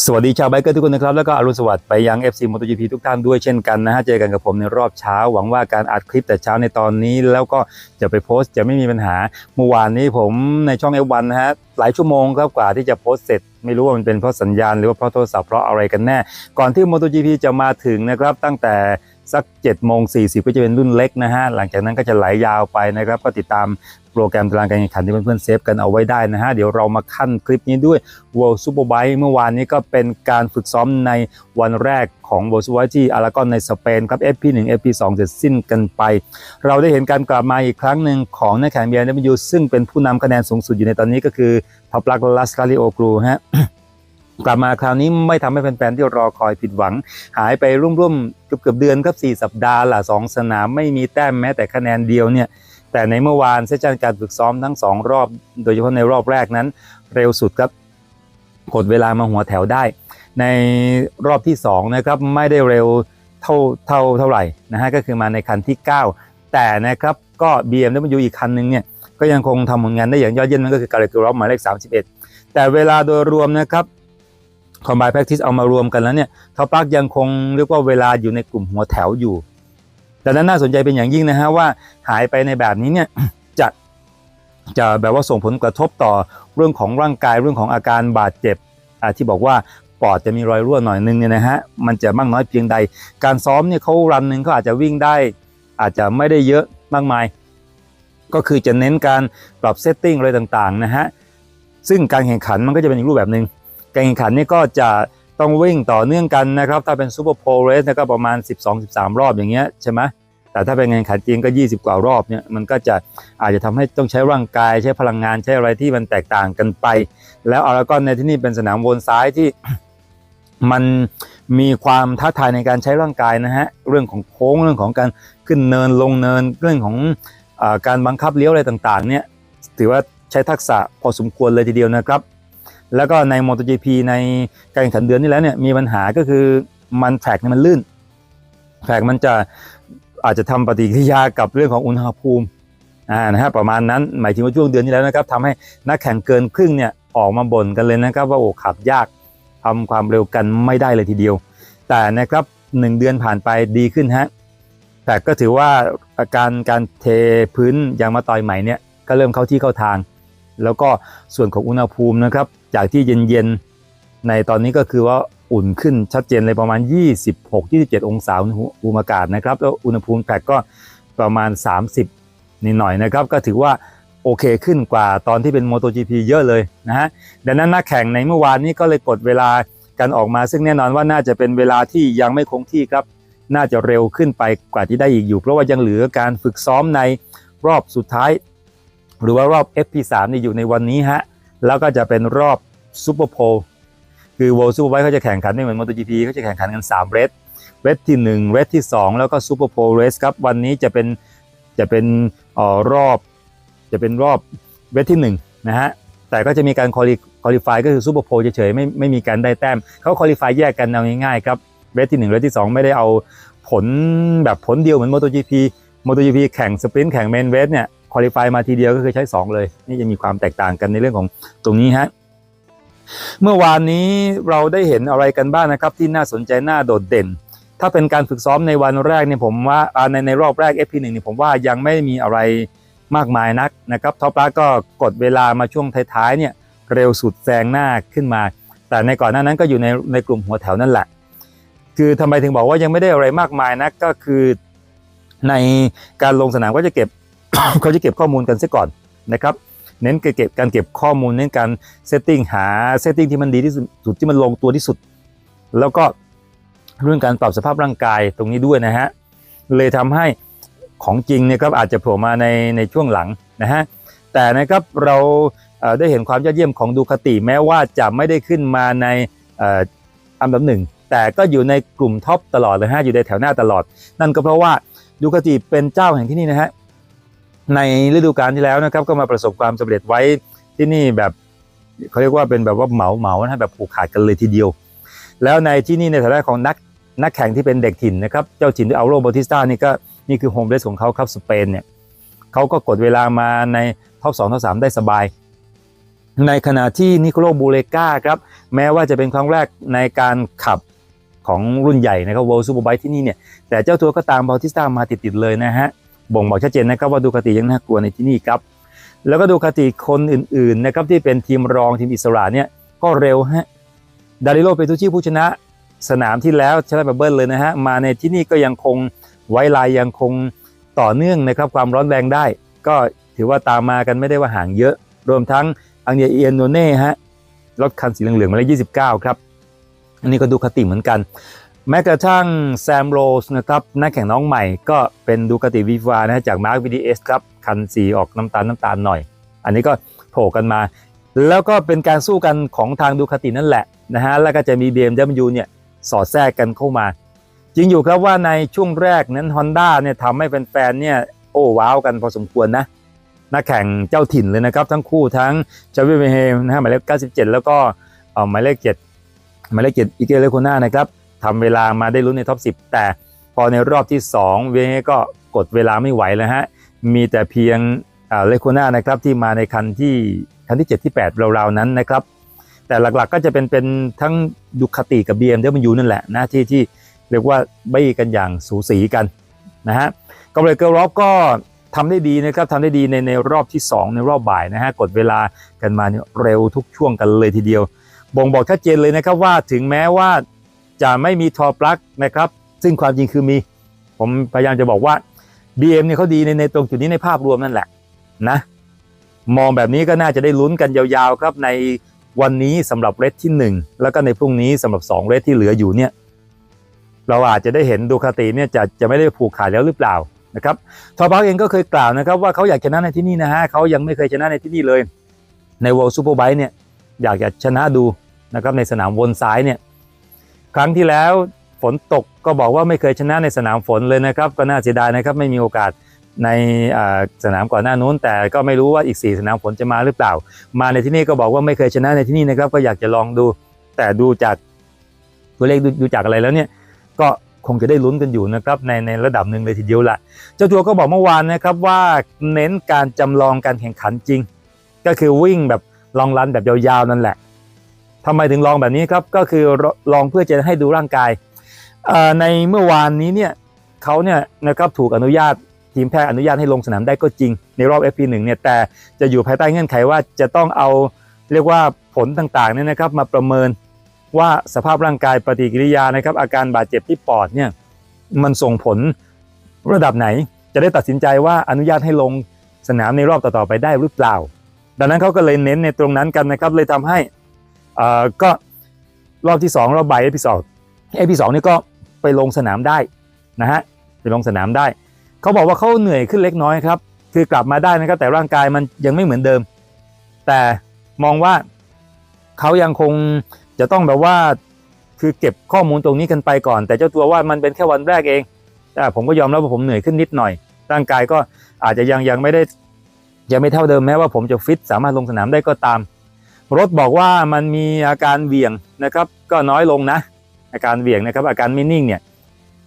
สวัสดีชาวไบเกอร์ทุกคนนะครับ แล้วก็อรุณสวัสดิ์ไปยัง FC MotoGP ทุกท่านด้วยเช่นกันนะฮะ เจอกันกับผมในรอบเช้า หวังว่าการอัดคลิปแต่เช้าในตอนนี้ แล้วก็จะไปโพสต์จะไม่มีปัญหา เมื่อวานนี้ผมในช่อง F1 นะฮะ หลายชั่วโมงครับกว่าที่จะโพสต์เสร็จไม่รู้ว่ามันเป็นเพราะสัญญาณหรือว่าเพราะโทรศัพท์เพราะอะไรกันแน่ ก่อนที่ MotoGP จะมาถึงนะครับตั้งแต่ สัก7โมง40ก็จะเป็นรุ่นเล็กนะฮะหลังจากนั้นก็จะไหลยาวไปนะครับ ก็ติดตามโปรแกรมตารางการแข่งขันที่เพื่อนๆเซฟกันเอาไว้ได้นะฮะ เดี๋ยวเรามาขั้นคลิปนี้ด้วย World Superbike เมื่อวานนี้ก็เป็นการฝึกซ้อมในวันแรกของ World Superbike ที่อารากอนในสเปนครับ FP1 FP2 เสร็จสิ้นกันไป เราได้เห็นการกลับมาอีกครั้งหนึ่งของนักแข่ง BMW ซึ่งเป็นผู้นำคะแนนสูงสุดอยู่ในตอนนี้ก็คือพับลักลัสคาริโอกรูฮะ กลับมาคราวนี้ไม่ทำให้แฟนๆที่รอคอยผิดหวัง หายไปร่วมๆเกือบเดือนครับ4สัปดาห์ละสองสนามไม่มีแต้มแม้แต่คะแนนเดียวเนี่ยแต่ในเมื่อวานเซสชันการฝึกซ้อมทั้ง 2 รอบ โดยเฉพาะในรอบแรกนั้น เร็วสุดครับกดเวลามาหัวแถวได้ ในรอบที่2นะครับไม่ได้เร็วเท่าเท่าเท่าไหร่นะฮะก็คือมาในคันที่ 9 แต่นะครับก็ BMW อีกคันหนึงเนี่ยก็ยังคงทำผลงานได้อย่างยอดเยี่ยมนั่นก็คือการเรกรอบหมายเลข31 แต่เวลาโดยรวมนะครับ คอมไบแพ็กทิสเอามารวมกันแล้วเนี่ยท็อปปักยังคงเรียกว่าเวลาอยู่ในกลุ่มหัวแถวอยู่ดังนั้นน่าสนใจเป็นอย่างยิ่งนะฮะว่าหายไปในแบบนี้เนี่ยจะจะแบบว่าส่งผลกระทบต่อเรื่องของร่างกายเรื่องของอาการบาดเจ็บที่บอกว่าปอดจะมีรอยรั่วหน่อยนึงเนี่ยนะฮะมันจะมากน้อยเพียงใด การซ้อมเนี่ยเขารันหนึ่งเขาอาจจะวิ่งได้ อาจจะไม่ได้เยอะมากมาย ก็คือจะเน้นการปรับเซตติ้งอะไรต่างๆนะฮะซึ่งการแข่งขันมันก็จะเป็นอีกรูปแบบหนึ่ง การแข่งขันนี่ก็จะต้องวิ่งต่อเนื่องกันนะครับ ถ้าเป็นซูเปอร์โพลเรสก็ประมาณ 12-13 รอบอย่างเงี้ยใช่ไหมแต่ถ้าเป็นงานขันจริงก็ 20 กว่ารอบเนี่ยมันก็จะอาจจะทำให้ต้องใช้ร่างกายใช้พลังงานใช้อะไรที่มันแตกต่างกันไป แล้วอารากอนในที่นี่เป็นสนามวนซ้ายที่มันมีความท้าทายในการใช้ร่างกายนะฮะเรื่องของโค้งเรื่องของการขึ้นเนินลงเนินเรื่องของอการบังคับเลี้ยวอะไรต่างๆเนี่ยถือว่าใช้ทักษะพอสมควรเลยทีเดียวนะครับ แล้วก็ใน MotoGP ในการแข่งขันเดือนนี้แล้วเนี่ยมีปัญหาก็คือมันแทร็กเนี่ยมันลื่นแทร็กมันจะอาจจะทำปฏิกิริยากับเรื่องของอุณหภูมิอ่านะฮะประมาณนั้นหมายถึงว่าช่วงเดือนที่แล้วนะครับทำให้นักแข่งเกินครึ่งเนี่ยออกมาบ่นกันเลยนะครับ ว่าโอ้ขับยากทำความเร็วกันไม่ได้เลยทีเดียว แต่นะครับหนึ่งเดือนผ่านไปดีขึ้นฮะแต่ก็ถือว่าอาการการเทพื้นยางมะตอยใหม่เนี่ยก็เริ่มเข้าที่เข้าทาง แล้วก็ส่วนของอุณหภูมินะครับ จากที่เย็นๆ ในตอนนี้ก็คือว่าอุ่นขึ้นชัดเจนเลยประมาณ 26-27 องศาอุณหภูมิอากาศนะครับ แล้วอุณหภูมิแผกก็ประมาณ 30นิดหน่อยนะครับ ก็ถือว่าโอเคขึ้นกว่าตอนที่เป็น MotoGP เยอะเลยนะฮะดังนั้นนักแข่งในเมื่อวานนี้ก็เลยกดเวลากันออกมา ซึ่งแน่นอนว่าน่าจะเป็นเวลาที่ยังไม่คงที่ครับ น่าจะเร็วขึ้นไปกว่าที่ได้อีกอยู่ เพราะว่ายังเหลือการฝึกซ้อมในรอบสุดท้าย หรือว่ารอบ FP3 นี่อยู่ในวันนี้ฮะ แล้วก็จะเป็นรอบซูเปอร์โพลคือ World Superbike เขาจะแข่งขันไม่เหมือน MotoGP เขาจะแข่งขันกัน3เรสเรสที่ 1 เรสที่ 2 แล้วก็ซูเปอร์โพลเรสครับ วันนี้จะเป็นจะเป็นออรอบ จะเป็นรอบเรสที่1นะฮะแต่ก็จะมีการคอลิฟายก็คือซูเปอร์โพลเฉยๆไม่ไม่มีการได้แต้มเขาคอลิฟายแยกกันเอาง่ายๆครับเรสที่ 1 เรสที่ 2 ไม่ได้เอาผลแบบผลเดียวเหมือน MotoGP MotoGP แข่งสปรินต์แข่งเมนเวสเนี่ย คอลิฟายมาทีเดียวก็คือใช้ 2 เลย นี่จะมีความแตกต่างกันในเรื่องของตรงนี้ฮะเมื่อวานนี้เราได้เห็นอะไรกันบ้างนะครับ ที่น่าสนใจน่าโดดเด่น ถ้าเป็นการฝึกซ้อมในวันแรกเนี่ยผมว่าในในรอบแรก FP1 เนี่ยผมว่ายังไม่มีอะไรมากมายนักนะครับท็อปลาก็กดเวลามาช่วงท้ายๆเนี่ยเร็วสุดแซงหน้าขึ้นมา แต่ในก่อนหน้านั้นก็อยู่ในในกลุ่มหัวแถวนั่นแหละ คือทำไมถึงบอกว่ายังไม่ได้อะไรมากมายนักก็คือในการลงสนามก็จะเก็บ เขาจะเก็บข้อมูลกันซะก่อนนะครับเน้นเก็บการเก็บข้อมูลเน้นการเซตติ้งหาเซตติ้งที่มันดีที่สุดที่มันลงตัวที่สุด แล้วก็เรื่องการปรับสภาพร่างกายตรงนี้ด้วยนะฮะเลยทำให้ของจริงเนี่ยครับอาจจะโผล่มาในในช่วงหลังนะฮะแต่นะครับเราได้เห็นความยอดเยี่ยมของดูคติแม้ว่าจะไม่ได้ขึ้นมาในอันดับหนึ่งแต่ก็อยู่ในกลุ่มท็อปตลอดเลยฮะอยู่ในแถวหน้าตลอด นั่นก็เพราะว่าดูคติเป็นเจ้าแห่งที่นี่นะฮะ ในฤดูกาลที่แล้วนะครับก็มาประสบความสำเร็จไว้ที่นี่แบบเขาเรียกว่าเป็นแบบว่าเหมาเหมานะแบบผูกขาดกันเลยทีเดียว แล้วในที่นี่ในฐานะของนักนักแข่งที่เป็นเด็กถิ่นนะครับเจ้าถิ่นที่เอัลโรโบติสตานี่ก็นี่คือโฮมเรสของเขาครับสเปนเนี่ยเขาก็กดเวลามาในท็อปสองท็อปสามได้สบาย ในขณะที่นิโคลบูเลกาครับแม้ว่าจะเป็นครั้งแรกในการขับของรุ่นใหญ่นะครับ World Superbike ที่นี่เนี่ยแต่เจ้าตัวก็ตามบาติสตามาติดๆเลยนะฮะ บ่งบอกชัดเจนนะครับว่าดูคาติยังน่ากลัวในที่นี่ครับ แล้วก็ดูคาติคนอื่นๆนะครับที่เป็นทีมรองทีมอิสระเนี่ยก็เร็วฮะดาริโลเปตูชิผู้ชนะสนามที่แล้วชนะแบบเบิ้ลเลยนะฮะมาในที่นี่ก็ยังคงไว้ลายยังคงต่อเนื่องนะครับความร้อนแรงได้ ก็ถือว่าตามมากันไม่ได้ว่าห่างเยอะ รวมทั้งอังเดียเอียนโนเน่ฮะรถคันสีเหลืองๆมายเลข29 ครับ อันนี้ก็ดูคติเหมือนกัน แม้กระทั่งแซมโรสนะครับนักแข่งน้องใหม่ก็เป็นดูคติวีฟานะฮะจากมาร์ควีดีเอสครับ คันสีออกน้ำตาลน้ำตาลหน่อย อันนี้ก็โผล่กันมา แล้วก็เป็นการสู้กันของทางดูคตินั่นแหละนะฮะแล้วก็จะมี BMW เนี่ยสอดแทรกกันเข้ามา จริงอยู่ครับว่าในช่วงแรกนั้น Honda เนี่ยทำให้แฟนๆเนี่ยโอ้ว้าวกันพอสมควรนะนักแข่งเจ้าถิ่นเลยนะครับ ทั้งคู่ทั้งจาวิเมเฮมนะฮะหมายเลข 97 แล้วก็เอ่อหมายเลข7หมายเลข7อิเกเลโคน่านะครับ ทำเวลามาได้ลุ้นในท็อป 10 แต่พอในรอบที่ 2 เวก็กดเวลาไม่ไหวแล้วฮะ มีแต่เพียงเลโคน่านะครับที่มาในคันที่คันที่ 7 ที่ 8 ราวๆ นั้นนะครับ แต่หลักๆก็จะเป็นเป็นทั้งดูคติกับ BMW นั่นแหละนะที่ที่เรียกว่าบี้กันอย่างสูสีกันนะฮะกอบเลเกอร์ล็อกก็ทำได้ดีนะครับทำได้ดีในในรอบที่ 2 ในรอบบ่ายนะฮะกดเวลากันมาเนี่ยเร็วทุกช่วงกันเลยทีเดียว บ่งบอกชัดเจนเลยนะครับว่าถึงแม้ว่า จะไม่มีทอปลั๊กนะครับ ซึ่งความจริงคือมี ผมพยายามจะบอกว่า BM เนี่ยเขาดีในในตรงจุดนี้ในภาพรวมนั่นแหละนะ มองแบบนี้ก็น่าจะได้ลุ้นกันยาวๆครับในวันนี้สำหรับเรสที่ 1 แล้วก็ในพรุ่งนี้สำหรับ2เรสที่เหลืออยู่เนี่ย เราอาจจะได้เห็นดูคาติเนี่ยจะจะไม่ได้ผูกขาดแล้วหรือเปล่านะครับทอปลั๊กเองก็เคยกล่าวนะครับ ว่าเขาอยากชนะในที่นี่นะฮะเขายังไม่เคยชนะในที่นี่เลย ใน World Superbike เนี่ยอยากจะชนะดูนะครับในสนามวนซ้ายเนี่ย ครั้งที่แล้วฝนตกก็บอกว่าไม่เคยชนะในสนามฝนเลยนะครับ ก็น่าเสียดายนะครับไม่มีโอกาสในสนามก่อนหน้านู้น แต่ก็ไม่รู้ว่าอีก 4 สนามฝนจะมาหรือเปล่า มาในที่นี่ก็บอกว่าไม่เคยชนะในที่นี่นะครับ ก็อยากจะลองดู แต่ดูจากตัวเลขดูดูจากอะไรแล้วเนี่ยก็คงจะได้ลุ้นกันอยู่นะครับในในระดับหนึ่งเลยทีเดียวละเจ้าตัวก็บอกเมื่อวานนะครับว่าเน้นการจำลองการแข่งขันจริง ก็คือวิ่งแบบลองรันแบบยาวๆนั่นแหละ ทำไมถึงลองแบบนี้ครับก็คือลองเพื่อจะให้ดูร่างกายในเมื่อวานนี้เนี่ยเขาเนี่ยนะครับถูกอนุญาตทีมแพทย์อนุญาตให้ลงสนามได้ก็จริง ในรอบ FP1 เนี่ยแต่จะอยู่ภายใต้เงื่อนไขว่าจะต้องเอาเรียกว่าผลต่างๆเนี่ยนะครับมาประเมินว่าสภาพร่างกายปฏิกิริยานะครับ อาการบาดเจ็บที่ปอดเนี่ยมันส่งผลระดับไหน จะได้ตัดสินใจว่าอนุญาตให้ลงสนามในรอบต่อๆไปได้หรือเปล่า ดังนั้นเขาก็เลยเน้นในตรงนั้นกันนะครับเลยทำให้ ก็รอบที่2รอบใบเอพิสองเอพิสองนี่ก็ไปลงสนามได้นะฮะไปลงสนามได้ เขาบอกว่าเขาเหนื่อยขึ้นเล็กน้อยครับ คือกลับมาได้นะครับแต่ร่างกายมันยังไม่เหมือนเดิม แต่มองว่าเขายังคงจะต้องแบบว่าคือเก็บข้อมูลตรงนี้กันไปก่อน แต่เจ้าตัวว่ามันเป็นแค่วันแรกเองแต่ผมก็ยอมรับว่าผมเหนื่อยขึ้นนิดหน่อย ร่างกายก็อาจจะยังยังไม่ได้ยังไม่เท่าเดิมแม้ว่าผมจะฟิตสามารถลงสนามได้ก็ตาม รถบอกว่ามันมีอาการเวี่ยงนะครับ ก็น้อยลงนะ อาการเวี่ยงนะครับ อาการไม่นิ่งเนี่ย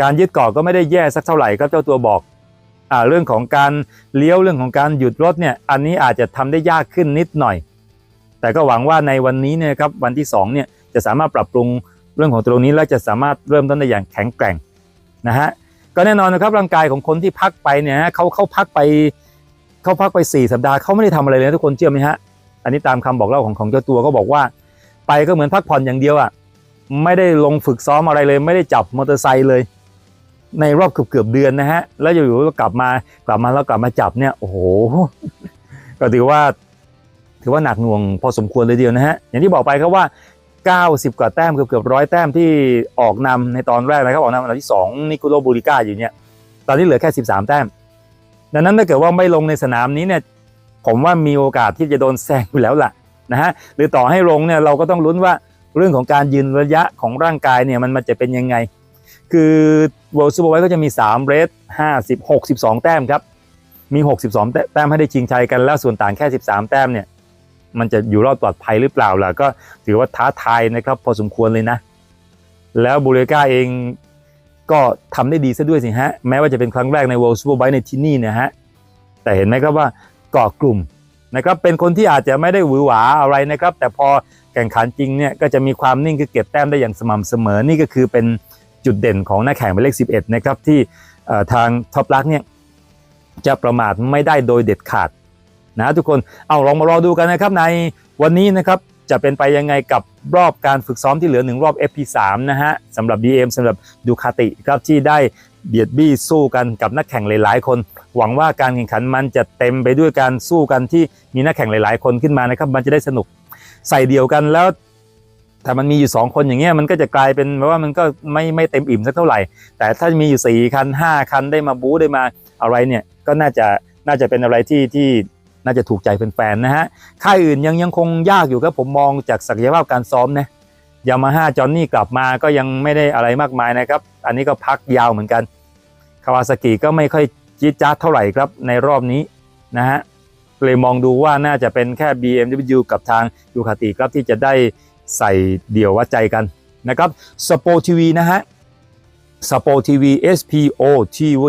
การยึดเกาะก็ไม่ได้แย่สักเท่าไหร่ครับเจ้าตัวบอกอ่าเรื่องของการเลี้ยวเรื่องของการหยุดรถเนี่ยอันนี้อาจจะทำได้ยากขึ้นนิดหน่อย แต่ก็หวังว่าในวันนี้เนี่ยครับวันที่2เนี่ยจะสามารถปรับปรุงเรื่องของตรงนี้และจะสามารถเริ่มต้นได้อย่างแข็งแกร่งนะฮะก็แน่นอนนะครับร่างกายของคนที่พักไปเนี่ยเขาเขาพักไปเขาพักไป 4 สัปดาห์เขาไม่ได้ทำอะไรเลยทุกคนเชื่อไหมฮะ อันนี้ตามคำบอกเล่าของของเจ้าตัวก็บอกว่า ไปก็เหมือนพักผ่อนอย่างเดียวอะไม่ได้ลงฝึกซ้อมอะไรเลย ไม่ได้จับมอเตอร์ไซค์เลย ในรอบเกือบเกือบเดือนนะฮะ แล้วอยู่ๆก็กลับมากลับมาแล้วกลับมาจับเนี่ยโอ้โหก็ถือว่า ถือว่าหนักหน่วงพอสมควรเลยเดียวนะฮะอย่างที่บอกไปครับว่า 90 กว่าแต้มเกือบเกือบร้อยแต้มที่ออกนำในตอนแรกนะครับออกนำอันดับที่2นิโคโลบูริก้าอยู่เนี่ยตอนนี้เหลือแค่ 13 แต้มดังนั้นถ้าเกิดว่าไม่ลงในสนามนี้เนี่ย ผมว่ามีโอกาสที่จะโดนแซงอยู่แล้วล่ะนะฮะหรือต่อให้ลงเนี่ยเราก็ต้องลุ้นว่าเรื่องของการยืนระยะของร่างกายเนี่ยมันมันจะเป็นยังไง คือ World Superbike ก็จะมี3เรส50 62 แต้มครับ มี 62 แต้มให้ได้ชิงชัยกันแล้วส่วนต่างแค่ 13 แต้มเนี่ยมันจะอยู่รอดปลอดภัยหรือเปล่าล่ะก็ถือว่าท้าทายนะครับพอสมควรเลยนะ แล้วบูเรกาเองก็ทำได้ดีซะด้วยสิฮะ แม้ว่าจะเป็นครั้งแรกใน World Superbike ในที่นี่เนะฮะ แต่เห็นไหมครับว่า เกาะกลุ่มนะครับเป็นคนที่อาจจะไม่ได้หวือหวาอะไรนะครับ แต่พอแข่งขันจริงเนี่ยก็จะมีความนิ่งคือเก็บแต้มได้อย่างสม่ำเสมอนี่ก็คือเป็นจุดเด่นของนักแข่งหมายเลข 11 นะครับที่ทางท็อปลักเนี่ยจะประมาทไม่ได้โดยเด็ดขาดนะทุกคนเอาลองมารอดูกันนะครับในวันนี้นะครับจะเป็นไปยังไงกับรอบการฝึกซ้อมที่เหลือหนึ่งรอบ FP3 นะฮะสำหรับ BM สำหรับดูคาติครับที่ได้เบียดบี้สู้กันกับนักแข่งหลายๆ คน หวังว่าการแข่งขันมันจะเต็มไปด้วยการสู้กันที่มีนักแข่งหลาย ๆ คนขึ้นมานะครับมันจะได้สนุกใส่เดียวกันแล้วถ้ามันมีอยู่ 2 คนอย่างเงี้ยมันก็จะกลายเป็นว่ามันก็ไม่ไม่เต็มอิ่มสักเท่าไหร่ แต่ถ้ามีอยู่ 4 คัน 5 คันได้มาบู๊ได้มาอะไรเนี่ยก็น่าจะน่าจะเป็นอะไรที่ที่น่าจะถูกใจแฟนๆนะฮะค่ายอื่นยังยังคงยากอยู่ครับผมมองจากศักยภาพการซ้อมนะยามาฮ่าจอนนี่กลับมาก็ยังไม่ได้อะไรมากมายนะครับ อันนี้ก็พักยาวเหมือนกันคาวาซากิก็ไม่ค่อย จี๊ดจ๊าดเท่าไหร่ครับในรอบนี้นะฮะเลยมองดูว่าน่าจะเป็นแค่ BMW กับทางยูคาติครับที่จะได้ใส่เดี่ยววัดใจกันนะครับสป o ทีวีนะฮะสป o ทีวี SPO TV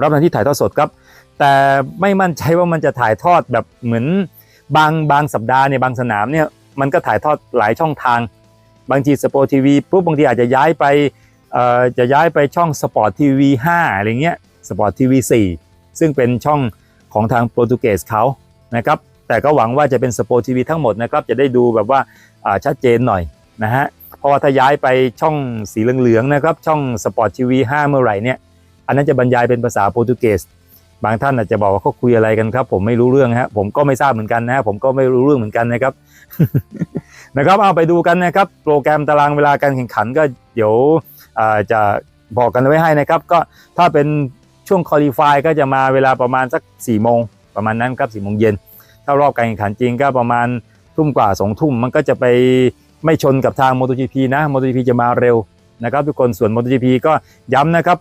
รับหน้าที่ถ่ายทอดสดครับ แต่ไม่มั่นใจว่ามันจะถ่ายทอดแบบเหมือนบางบางสัปดาห์เนี่ยบางสนามเนี่ยมันก็ถ่ายทอดหลายช่องทาง บางทีสป o ทีวีปุ๊บบางทีอาจจะย้ายไปเอ่อจะย้ายไปช่องสปอร์ตทีวี5อะไรเงี้ย สปอร์ตทีวี4ซึ่งเป็นช่องของทางโปรตุเกสเขานะครับแต่ก็หวังว่าจะเป็นสปอร์ตทีวีทั้งหมดนะครับจะได้ดูแบบว่าชัดเจนหน่อยนะฮะเพราะว่าถ้าย้ายไปช่องสีเหลืองๆนะครับช่องสปอร์ตทีวี5เมื่อไหร่เนี่ยอันนั้นจะบรรยายเป็นภาษาโปรตุเกสบางท่านอาจจะบอกว่าเขาคุยอะไรกันครับ ผมไม่รู้เรื่องฮะผมก็ไม่ทราบเหมือนกันนะฮะผมก็ไม่รู้เรื่องเหมือนกันนะครับนะครับเอาไปดูกันนะครับ โปรแกรมตารางเวลาการแข่งขันก็เดี๋ยวจะบอกกันไว้ให้นะครับ ก็ถ้าเป็น ช่วงคอลี่ฟายก็จะมาเวลาประมาณสัก4ี่โมงประมาณนั้นครับสี่โมงเย็นถ้ารอบการแข่งขันจริงก็ประมาณทุ่มกว่าสองทุ่มมันก็จะไปไม่ชนกับทาง MotoGP นะ MotoGP จะมาเร็วนะครับทุกคนส่วน MotoGP ก็ย้ำนะครับ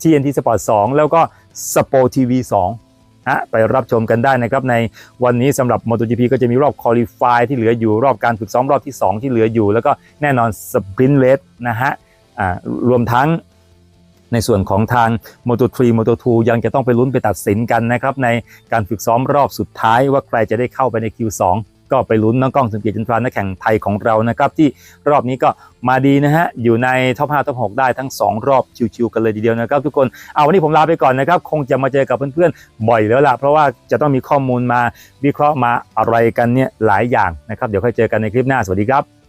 TNT Sport 2 แล้วก็ Sport TV 2ฮะไปรับชมกันได้นะครับในวันนี้สำหรับ MotoGP ก็จะมีรอบคอลี่ฟายที่เหลืออยู่รอบการฝึกซ้อมรอบที่ 2 ที่เหลืออยู่ แล้วก็แน่นอนสปรินต์เลสนะฮะอ่ารวมทั้ง ในส่วนของทาง Moto3 Moto2 ยังจะต้องไปลุ้นไปตัดสินกันนะครับในการฝึกซ้อมรอบสุดท้ายว่าใครจะได้เข้าไปใน Q2 ก็ไปลุ้นน้องกล้องสมเกียรติจันทรานักแข่งไทยของเรานะครับ ที่รอบนี้ก็มาดีนะฮะ อยู่ในท็อป5ท็อป6ได้ทั้ง 2 รอบชิวๆกันเลยทีเดียวนะครับทุกคนเอาวันนี้ผมลาไปก่อนนะครับ คงจะมาเจอกับเพื่อนๆ บ่อยแล้วล่ะ เพราะว่าจะต้องมีข้อมูลมาวิเคราะห์มาอะไรกันเนี่ยหลายอย่างนะครับ เดี๋ยวค่อยเจอกันในคลิปหน้าสวัสดีครับ